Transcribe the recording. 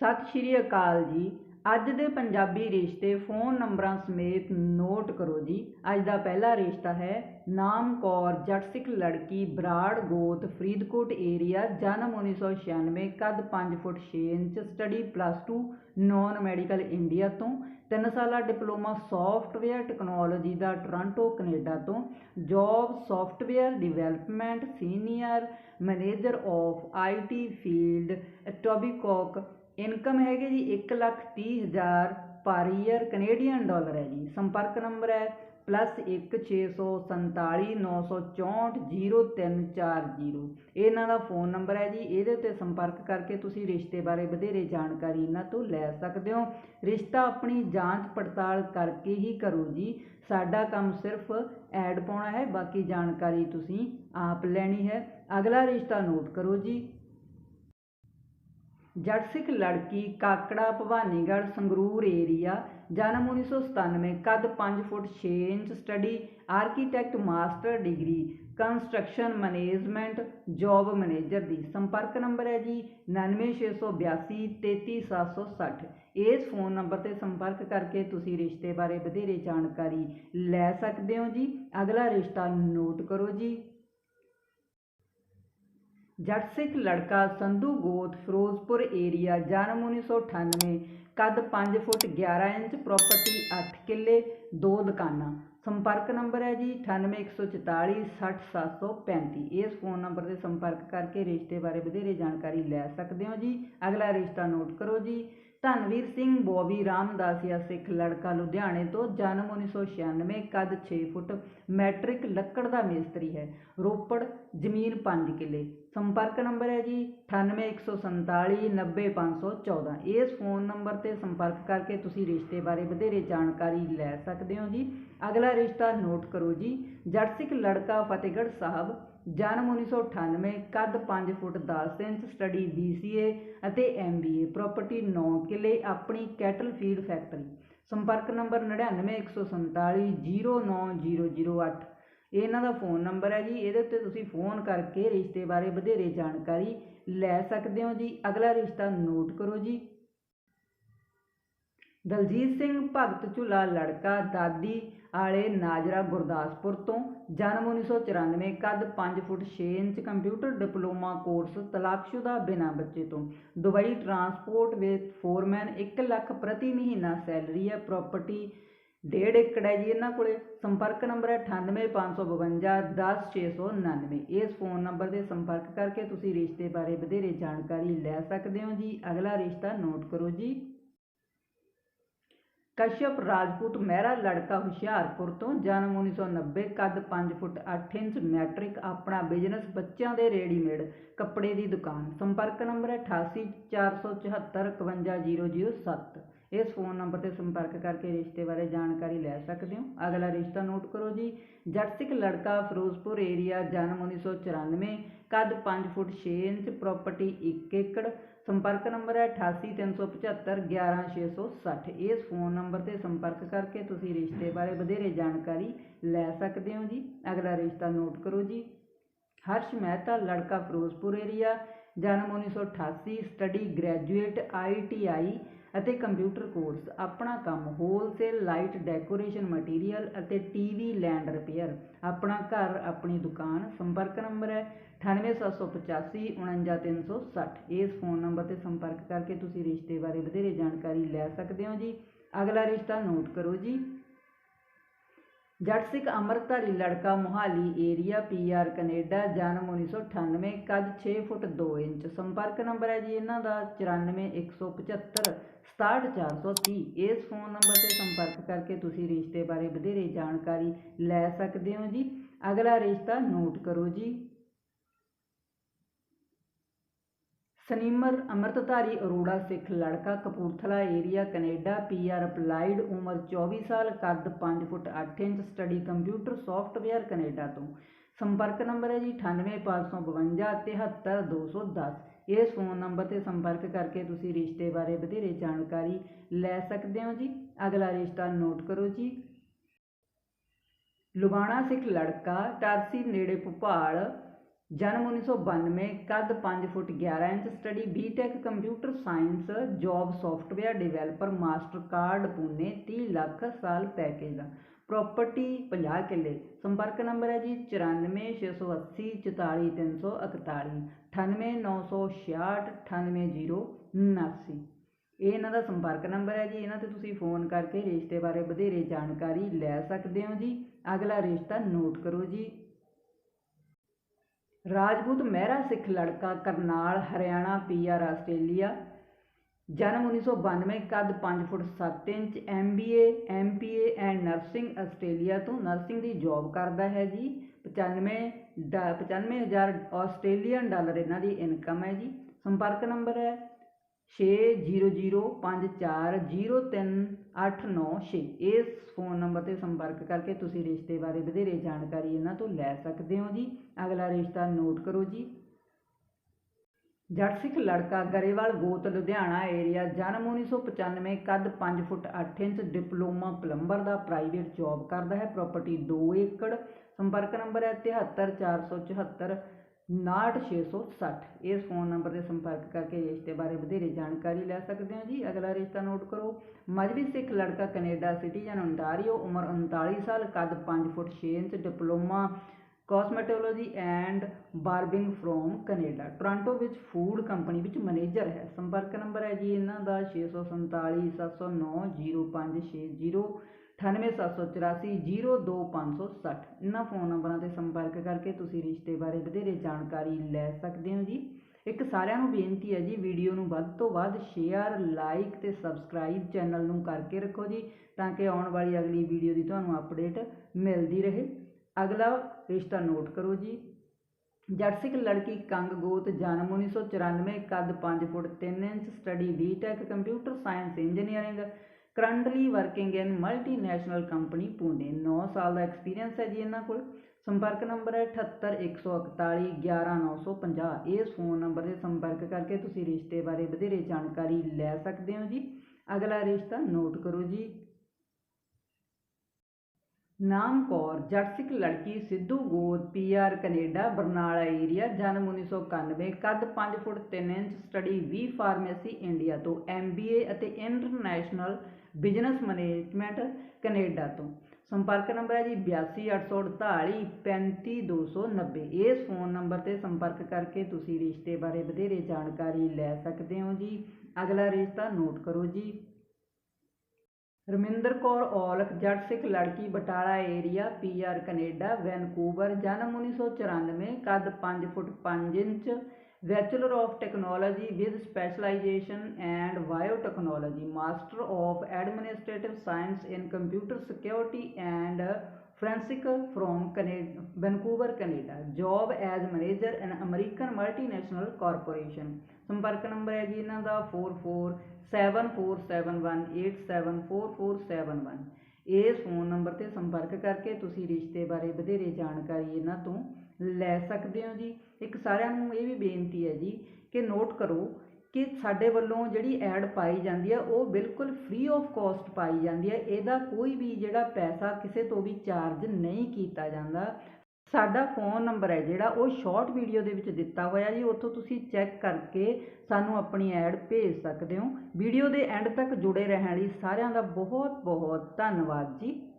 ਸਤਿ ਸ਼੍ਰੀ ਅਕਾਲ ਜੀ। ਅੱਜ ਦੇ ਪੰਜਾਬੀ ਰਿਸ਼ਤੇ ਫੋਨ ਨੰਬਰਾਂ ਸਮੇਤ ਨੋਟ ਕਰੋ ਜੀ। ਅੱਜ ਦਾ ਪਹਿਲਾ ਰਿਸ਼ਤਾ ਹੈ ਨਾਮ ਕੌਰ, ਜੱਟ ਸਿੱਖ ਲੜਕੀ, ਬਰਾੜ, ਗੋਤ, ਫਰੀਦਕੋਟ ਏਰੀਆ ਜਨਮ 1996 ਕੱਦ 5 foot 6 inch study plus 2 non medical India ਤੋਂ 3 ਸਾਲਾ ਡਿਪਲੋਮਾ ਸੌਫਟਵੇਅਰ ਟੈਕਨੋਲੋਜੀ ਦਾ ਟੋਰਾਂਟੋ ਕੈਨੇਡਾ ਤੋਂ job software development senior manager of IT field Etobicoke income ਹੈਗੇ ਜੀ ਇੱਕ ਲੱਖ ਤੀਹ ਹਜ਼ਾਰ ਪਰ ਈਅਰ ਕੈਨੇਡੀਅਨ ਡਾਲਰ ਹੈ ਜੀ। ਸੰਪਰਕ ਨੰਬਰ ਹੈ ਪਲੱਸ ਇੱਕ ਛੇ ਸੌ ਸੰਤਾਲੀ ਨੌ ਸੌ ਚੌਂਹਠ ਜੀਰੋ ਤਿੰਨ ਚਾਰ ਜੀਰੋ। ਇਹਨਾਂ ਦਾ ਫੋਨ ਨੰਬਰ ਹੈ ਜੀ। ਇਹਦੇ ਉੱਤੇ ਸੰਪਰਕ ਕਰਕੇ ਤੁਸੀਂ ਰਿਸ਼ਤੇ ਬਾਰੇ ਵਧੇਰੇ ਜਾਣਕਾਰੀ ਇਹਨਾਂ ਤੋਂ ਲੈ ਸਕਦੇ ਹੋ। ਰਿਸ਼ਤਾ ਆਪਣੀ ਜਾਂਚ ਪੜਤਾਲ ਕਰਕੇ ਹੀ ਕਰੋ ਜੀ। ਸਾਡਾ ਕੰਮ ਸਿਰਫ ਐਡ ਪਾਉਣਾ ਹੈ, ਬਾਕੀ ਜਾਣਕਾਰੀ ਤੁਸੀਂ ਆਪ ਲੈਣੀ ਹੈ। ਅਗਲਾ ਰਿਸ਼ਤਾ ਨੋਟ ਕਰੋ ਜੀ। ਜੜ ਸਿੱਖ ਲੜਕੀ ਕਾਕੜਾ ਭਵਾਨੀਗੜ੍ਹ ਸੰਗਰੂਰ ਏਰੀਆ, ਜਨਮ 1997 ਕੱਦ 5 foot 6 inch, study architect, master degree, construction management, job manager ਦੀ ਸੰਪਰਕ ਨੰਬਰ ਹੈ ਜੀ 99682 33760 ਇਸ ਫੋਨ ਨੰਬਰ ਤੇ ਸੰਪਰਕ ਕਰਕੇ ਤੁਸੀਂ ਰਿਸ਼ਤੇ ਬਾਰੇ ਵਧੇਰੇ ਜਾਣਕਾਰੀ ਲੈ ਸਕਦੇ ਹੋ ਜੀ। ਅਗਲਾ ਰਿਸ਼ਤਾ ਨੋਟ ਕਰੋ ਜੀ। ਜੱਟ ਸਿੱਖ ਲੜਕਾ ਸੰਧੂ ਗੋਤ ਫਿਰੋਜ਼ਪੁਰ ਏਰੀਆ ਜਨਮ 1998 ਕੱਦ 5 ਫੁੱਟ 11 ਇੰਚ ਪ੍ਰਾਪਰਟੀ 8 ਕਿੱਲੇ, ਦੋ ਦੁਕਾਨਾਂ। ਸੰਪਰਕ ਨੰਬਰ ਹੈ ਜੀ 9814 60735 ਇਸ ਫੋਨ ਨੰਬਰ ਤੇ ਸੰਪਰਕ ਕਰਕੇ ਰਿਸ਼ਤੇ ਬਾਰੇ ਵਧੇਰੇ ਜਾਣਕਾਰੀ ਲੈ ਸਕਦੇ ਹੋ ਜੀ। ਅਗਲਾ ਰਿਸ਼ਤਾ ਨੋਟ ਕਰੋ ਜੀ। ਧਨਵੀਰ ਸਿੰਘ ਬੋਬੀ ਰਾਮਦਾਸੀਆ ਸਿੱਖ ਲੜਕਾ ਲੁਧਿਆਣੇ ਤੋਂ ਜਨਮ 1996 ਕੱਦ 6 ਫੁੱਟ, ਮੈਟ੍ਰਿਕ ਲੱਕੜ ਦਾ ਮਿਸਤਰੀ ਹੈ। ਰੋਪੜ, ਜ਼ਮੀਨ 5 ਕਿੱਲੇ। ਸੰਪਰਕ ਨੰਬਰ ਹੈ ਜੀ 9814 90514 ਇਸ ਫੋਨ ਨੰਬਰ ਤੇ ਸੰਪਰਕ ਕਰਕੇ ਤੁਸੀਂ ਰਿਸ਼ਤੇ ਬਾਰੇ ਵਧੇਰੇ ਜਾਣਕਾਰੀ ਲੈ ਸਕਦੇ ਹੋ ਜੀ। ਅਗਲਾ ਰਿਸ਼ਤਾ ਨੋਟ ਕਰੋ ਜੀ। ਜੱਟ ਸਿੱਖ ਲੜਕਾ ਫਤਿਹਗੜ੍ਹ ਸਾਹਿਬ ਜਨਮ 1998 ਕੱਦ 5 ਫੁੱਟ 10 ਇੰਚ, ਸਟੱਡੀ BCA ਅਤੇ MBA ਪ੍ਰਾਪਰਟੀ 9 ਕਿੱਲੇ, ਆਪਣੀ ਕੈਟਲ ਫੀਡ ਫੈਕਟਰੀ। ਸੰਪਰਕ ਨੰਬਰ 9914 09008 ਇਹਨਾਂ ਦਾ ਫੋਨ ਨੰਬਰ ਹੈ ਜੀ, ਇਹਦੇ ਉੱਤੇ ਤੁਸੀਂ ਫੋਨ ਕਰਕੇ ਰਿਸ਼ਤੇ ਬਾਰੇ ਵਧੇਰੇ ਜਾਣਕਾਰੀ ਲੈ ਸਕਦੇ ਹੋ ਜੀ। ਅਗਲਾ ਰਿਸ਼ਤਾ ਨੋਟ ਕਰੋ ਜੀ। ਦਲਜੀਤ ਸਿੰਘ ਭਗਤ ਝੁਲਾ ਲੜਕਾ ਦਾਦੀ ਆਲੇ ਨਾਜਰਾ ਗੁਰਦਾਸਪੁਰ ਤੋਂ ਜਨਮ 1994 ਕੱਦ 5 foot 6 inch computer diploma course ਤਲਾਕਸ਼ੁਦਾ ਬਿਨਾਂ ਬੱਚੇ ਤੋਂ। Dubai transport with foreman 1 lakh ਪ੍ਰਤੀ ਮਹੀਨਾ ਸੈਲਰੀ ਹੈ। ਪ੍ਰਾਪਰਟੀ ਡੇਢ ਏਕੜ ਹੈ ਜੀ ਇਹਨਾਂ ਕੋਲੇ। ਸੰਪਰਕ ਨੰਬਰ ਹੈ 98552 10699 ਇਸ ਫੋਨ ਨੰਬਰ ਤੇ ਸੰਪਰਕ ਕਰਕੇ ਤੁਸੀਂ ਰਿਸ਼ਤੇ ਬਾਰੇ ਵਧੇਰੇ ਜਾਣਕਾਰੀ ਲੈ ਸਕਦੇ ਹੋ ਜੀ। ਅਗਲਾ ਰਿਸ਼ਤਾ ਨੋਟ ਕਰੋ ਜੀ। ਕਸ਼ਯਪ ਰਾਜਪੂਤ ਮਹਿਰਾ ਲੜਕਾ ਹੁਸ਼ਿਆਰਪੁਰ ਤੋਂ ਜਨਮ 1990 ਕੱਦ 5 ਫੁੱਟ 8 ਇੰਚ, ਮੈਟ੍ਰਿਕ, ਆਪਣਾ ਬਿਜ਼ਨਸ, ਬੱਚਿਆਂ ਦੇ ਰੈਡੀਮੇਡ ਕੱਪੜੇ ਦੀ ਦੁਕਾਨ। ਸੰਪਰਕ ਨੰਬਰ ਹੈ 8847451007 ਇਸ ਫੋਨ ਨੰਬਰ ਤੇ ਸੰਪਰਕ ਕਰਕੇ ਰਿਸ਼ਤੇ ਬਾਰੇ ਜਾਣਕਾਰੀ ਲੈ ਸਕਦੇ ਹੋ। ਅਗਲਾ ਰਿਸ਼ਤਾ ਨੋਟ ਕਰੋ ਜੀ। ਜਟਸਿਕ ਲੜਕਾ ਫਿਰੋਜ਼ਪੁਰ ਏਰੀਆ ਜਨਮ 1994 ਕੱਦ 5 ਫੁੱਟ 6 ਇੰਚ ਪ੍ਰਾਪਰਟੀ 1 ਏਕੜ ਸੰਪਰਕ ਨੰਬਰ ਹੈ 8837 11660 ਇਸ ਫੋਨ ਨੰਬਰ ਤੇ ਸੰਪਰਕ ਕਰਕੇ ਤੁਸੀਂ ਰਿਸ਼ਤੇ ਬਾਰੇ ਵਧੇਰੇ ਜਾਣਕਾਰੀ ਲੈ ਸਕਦੇ ਹੋ ਜੀ। ਅਗਲਾ ਰਿਸ਼ਤਾ ਨੋਟ ਕਰੋ ਜੀ। ਹਰਸ਼ ਮਹਿਤਾ, ਲੜਕਾ ਫਿਰੋਜ਼ਪੁਰ ਏਰੀਆ ਜਨਮ 1988 ਸਟੱਡੀ ਗ੍ਰੈਜੂਏਟ ਆਈਟੀਆਈ ਅਤੇ ਕੰਪਿਊਟਰ ਕੋਰਸ, ਆਪਣਾ ਕੰਮ ਹੋਲਸੇਲ ਲਾਈਟ ਡੈਕੋਰੇਸ਼ਨ ਮਟੀਰੀਅਲ ਅਤੇ ਟੀਵੀ ਲੈਂਡ ਰਿਪੇਅਰ ਆਪਣਾ ਘਰ, ਆਪਣੀ ਦੁਕਾਨ, ਸੰਪਰਕ ਨੰਬਰ ਹੈ 98785 49360 ਇਸ ਫੋਨ ਨੰਬਰ ਤੇ ਸੰਪਰਕ ਕਰਕੇ ਤੁਸੀਂ ਰਿਸ਼ਤੇ ਬਾਰੇ ਵਧੇਰੇ ਜਾਣਕਾਰੀ ਲੈ ਸਕਦੇ ਹੋ ਜੀ। ਅਗਲਾ ਰਿਸ਼ਤਾ ਨੋਟ ਕਰੋ ਜੀ। ਜੱਟ ਸਿੱਖ ਅੰਮ੍ਰਿਤਧਾਰੀ ਲੜਕਾ ਮੋਹਾਲੀ ਏਰੀਆ ਪੀਆਰ ਕੈਨੇਡਾ, ਜਨਮ 1998 ਕੱਦ 6 ਫੁੱਟ 2 ਇੰਚ। ਸੰਪਰਕ ਨੰਬਰ ਹੈ ਜੀ ਇਹਨਾਂ ਦਾ 94175 67430 ਇਸ ਫੋਨ ਨੰਬਰ ਤੇ ਸੰਪਰਕ ਕਰਕੇ ਤੁਸੀਂ ਰਿਸ਼ਤੇ ਬਾਰੇ ਵਧੇਰੇ ਜਾਣਕਾਰੀ ਲੈ ਸਕਦੇ ਹੋ ਜੀ। ਅਗਲਾ ਰਿਸ਼ਤਾ ਨੋਟ ਕਰੋ ਜੀ। ਸਨੀਮਰ ਅੰਮ੍ਰਿਤਧਾਰੀ ਅਰੋੜਾ ਸਿੱਖ ਲੜਕਾ Kapurthala area, Canada PR applied ਉਮਰ 24 ਸਾਲ, ਕੱਦ 5 foot 8 inch, study computer, software Canada ਤੋਂ। ਸੰਪਰਕ ਨੰਬਰ ਹੈ ਜੀ 98552 73210 ਇਸ ਫੋਨ ਨੰਬਰ ਤੇ ਸੰਪਰਕ ਕਰਕੇ ਤੁਸੀਂ ਰਿਸ਼ਤੇ ਬਾਰੇ ਵਧੇਰੇ ਜਾਣਕਾਰੀ ਲੈ ਸਕਦੇ ਹੋ ਜੀ। ਅਗਲਾ ਰਿਸ਼ਤਾ ਨੋਟ ਕਰੋ ਜੀ। ਲੁਬਾਣਾ ਸਿੱਖ ਲੜਕਾ, ਟਰਸੀ ਨੇੜੇ ਭੋਪਾਲ, ਜਨਮ 1992 ਕੱਦ 5 foot 11 inch, study B Tech, computer science, job software, developer, master card Pune 30 lakh ਸਾਲ ਪੈਕੇਜ ਦਾ। ਪ੍ਰਾਪਰਟੀ 50 ਕਿੱਲੇ, ਸੰਪਰਕ ਨੰਬਰ ਹੈ ਜੀ 94680 44341 98966 98079 ਇਹ ਇਹਨਾਂ ਦਾ ਸੰਪਰਕ ਨੰਬਰ ਹੈ ਜੀ, ਇਹਨਾਂ ਤੇ ਤੁਸੀਂ ਫੋਨ ਕਰਕੇ ਰਿਸ਼ਤੇ ਬਾਰੇ ਵਧੇਰੇ ਜਾਣਕਾਰੀ ਲੈ ਸਕਦੇ ਹੋ ਜੀ। ਅਗਲਾ ਰਿਸ਼ਤਾ ਨੋਟ ਕਰੋ ਜੀ। ਰਾਜਪੂਤ ਮਹਿਰਾ ਸਿੱਖ ਲੜਕਾ ਕਰਨਾਲ, ਹਰਿਆਣਾ ਪੀਆਰ ਆਸਟ੍ਰੇਲੀਆ। ਜਨਮ 1992 ਕੱਦ 5 foot 7 inch MBA MPA and nursing Australia ਤੋਂ ਨਰਸਿੰਗ ਦੀ ਜੌਬ ਕਰਦਾ ਹੈ ਜੀ। 95 ਡਾ- 95000 ਆਸਟ੍ਰੇਲੀਅਨ ਡਾਲਰ ਇਹਨਾਂ ਦੀ ਇਨਕਮ ਹੈ ਜੀ। ਸੰਪਰਕ ਨੰਬਰ ਹੈ 6005403896 ਇਸ ਫੋਨ ਨੰਬਰ ਤੇ ਸੰਪਰਕ ਕਰਕੇ ਤੁਸੀਂ ਰਿਸ਼ਤੇ ਬਾਰੇ ਵਧੇਰੇ ਜਾਣਕਾਰੀ ਇਹਨਾਂ ਤੋਂ ਲੈ ਸਕਦੇ ਹੋ ਜੀ। ਅਗਲਾ ਰਿਸ਼ਤਾ ਨੋਟ ਕਰੋ ਜੀ। ਜੱਟ ਸਿੱਖ ਲੜਕਾ ਗਰੇਵਾਲ ਗੋਤ, ਲੁਧਿਆਣਾ ਏਰੀਆ ਜਨਮ 1995 ਕੱਦ 5 ਫੁੱਟ 8 ਇੰਚ, ਡਿਪਲੋਮਾ ਪਲੰਬਰ ਦਾ ਪ੍ਰਾਈਵੇਟ ਜੌਬ ਕਰਦਾ ਹੈ ਪ੍ਰਾਪਰਟੀ 2 ਏਕੜ, ਸੰਪਰਕ ਨੰਬਰ ਹੈ 73474 69660 ਇਸ ਫੋਨ ਨੰਬਰ ਤੇ ਸੰਪਰਕ ਕਰਕੇ ਰਿਸ਼ਤੇ ਬਾਰੇ ਵਧੇਰੇ ਜਾਣਕਾਰੀ ਲੈ ਸਕਦੇ ਹੋ ਜੀ। ਅਗਲਾ ਰਿਸ਼ਤਾ ਨੋਟ ਕਰੋ। ਮਜਬੀ ਸਿੱਖ ਲੜਕਾ ਕੈਨੇਡਾ ਸਿਟੀਜ਼ਨ ਓਨਟਾਰੀਓ ਉਮਰ 39 ਸਾਲ, ਕੱਦ 5 foot 6 inch, diploma cosmetology and barbing from Canada Toronto ਵਿੱਚ ਫੂਡ ਕੰਪਨੀ ਵਿੱਚ ਮੈਨੇਜਰ ਹੈ। ਸੰਪਰਕ ਨੰਬਰ ਹੈ ਜੀ ਇਹਨਾਂ ਦਾ 647 709 0560 98784 02560 ਇਹਨਾਂ ਫੋਨ ਨੰਬਰਾਂ ਤੇ ਸੰਪਰਕ ਕਰਕੇ ਤੁਸੀਂ ਰਿਸ਼ਤੇ ਬਾਰੇ ਵਧੇਰੇ ਜਾਣਕਾਰੀ ਲੈ ਸਕਦੇ ਹੋ ਜੀ। ਇੱਕ ਸਾਰਿਆਂ ਨੂੰ ਬੇਨਤੀ ਹੈ ਜੀ ਵੀਡੀਓ ਨੂੰ ਵੱਧ ਤੋਂ ਵੱਧ ਸ਼ੇਅਰ ਲਾਈਕ ਤੇ ਸਬਸਕ੍ਰਾਈਬ ਚੈਨਲ ਨੂੰ ਕਰਕੇ ਰੱਖੋ ਜੀ, ਤਾਂ ਕਿ ਆਉਣ ਵਾਲੀ ਅਗਲੀ ਵੀਡੀਓ ਦੀ ਤੁਹਾਨੂੰ ਅਪਡੇਟ ਮਿਲਦੀ ਰਹੇ। ਅਗਲਾ ਰਿਸ਼ਤਾ ਨੋਟ ਕਰੋ ਜੀ। ਜਰਸਿਕ ਲੜਕੀ ਕੰਗ ਗੋਤ ਜਨਮ 1994 ਕੱਦ 5 foot 3 inch, study B Tech computer science engineering, currently working in multinational company Pune 9 ਸਾਲ ਦਾ ਐਕਸਪੀਰੀਅੰਸ ਹੈ ਜੀ ਇਹਨਾਂ ਕੋਲ। ਸੰਪਰਕ ਨੰਬਰ ਹੈ 78141 11950 ਇਸ ਫੋਨ ਨੰਬਰ ਤੇ ਸੰਪਰਕ ਕਰਕੇ ਤੁਸੀਂ ਰਿਸ਼ਤੇ ਬਾਰੇ ਵਧੇਰੇ ਜਾਣਕਾਰੀ ਲੈ ਸਕਦੇ ਹੋ ਜੀ। ਅਗਲਾ ਰਿਸ਼ਤਾ ਨੋਟ ਕਰੋ ਜੀ। ਨਾਮ ਕੌਰ, ਜੱਟ ਲੜਕੀ ਸਿੱਧੂ ਗੋਦ ਪੀਆਰ ਕੈਨੇਡਾ, ਬਰਨਾਲਾ ਏਰੀਆ ਜਨਮ 1991 ਕੱਦ 5 ਫੁੱਟ 3 ਇੰਚ, ਸਟੱਡੀ ਵੀ ਫਾਰਮੇਸੀ ਇੰਡੀਆ ਤੋਂ ਐਮਬੀਏ ਅਤੇ ਇੰਟਰਨੈਸ਼ਨਲ ਬਿਜ਼ਨਸ ਮੈਨੇਜਮੈਂਟ ਕੈਨੇਡਾ ਤੋਂ। ਸੰਪਰਕ ਨੰਬਰ ਹੈ ਜੀ 8284 35290 ਇਸ ਫੋਨ ਨੰਬਰ ਤੇ ਸੰਪਰਕ ਕਰਕੇ ਤੁਸੀਂ ਰਿਸ਼ਤੇ ਬਾਰੇ ਵਧੇਰੇ ਜਾਣਕਾਰੀ ਲੈ ਸਕਦੇ ਹੋ ਜੀ। ਅਗਲਾ ਰਿਸ਼ਤਾ ਨੋਟ ਕਰੋ ਜੀ। ਰਮਿੰਦਰ ਕੌਰ ਔਲਖ ਜੜ ਸਿੱਖ ਲੜਕੀ, Batala area PR Canada, Vancouver, ਜਨਮ 1994 ਕੱਦ 5 foot 5 inch, bachelor of technology with specialization and biotechnology, master of administrative science in computer security and forensic from Canada Vancouver, Canada. Job as manager in American multinational corporation. ਸੰਪਰਕ number ਹੈ ਜੀ ਇਹਨਾਂ ਦਾ 44 7471874471 ਇਸ phone number ਤੇ ਸੰਪਰਕ ਕਰਕੇ ਤੁਸੀਂ ਰਿਸ਼ਤੇ ਬਾਰੇ ਵਧੇਰੇ ਜਾਣਕਾਰੀ ਇਹਨਾਂ ਤੋਂ ਲੈ ਸਕਦੇ ਹੋ ਜੀ। ਇੱਕ ਸਾਰਿਆਂ ਨੂੰ ਇਹ ਵੀ ਬੇਨਤੀ ਹੈ ਜੀ ਕਿ ਨੋਟ ਕਰੋ ਕਿ ਸਾਡੇ ਵੱਲੋਂ ਜਿਹੜੀ ਐਡ ਪਾਈ ਜਾਂਦੀ ਹੈ ਉਹ ਬਿਲਕੁਲ ਫ੍ਰੀ ਆਫ ਕਾਸਟ ਪਾਈ ਜਾਂਦੀ ਹੈ ਇਹਦਾ ਕੋਈ ਵੀ ਜਿਹੜਾ ਪੈਸਾ ਕਿਸੇ ਤੋਂ ਵੀ ਚਾਰਜ ਨਹੀਂ ਕੀਤਾ ਜਾਂਦਾ। ਸਾਡਾ ਫੋਨ ਨੰਬਰ ਹੈ ਜਿਹੜਾ, ਉਹ ਸ਼ਾਰਟ ਵੀਡੀਓ ਦੇ ਵਿੱਚ ਦਿੱਤਾ ਹੋਇਆ ਜੀ। ਉੱਥੋਂ ਤੁਸੀਂ ਚੈੱਕ ਕਰਕੇ ਸਾਨੂੰ ਆਪਣੀ ਐਡ ਭੇਜ ਸਕਦੇ ਹੋ। ਵੀਡੀਓ ਦੇ ਐਂਡ ਤੱਕ ਜੁੜੇ ਰਹਿਣ ਲਈ ਸਾਰਿਆਂ ਦਾ ਬਹੁਤ ਬਹੁਤ ਧੰਨਵਾਦ ਜੀ।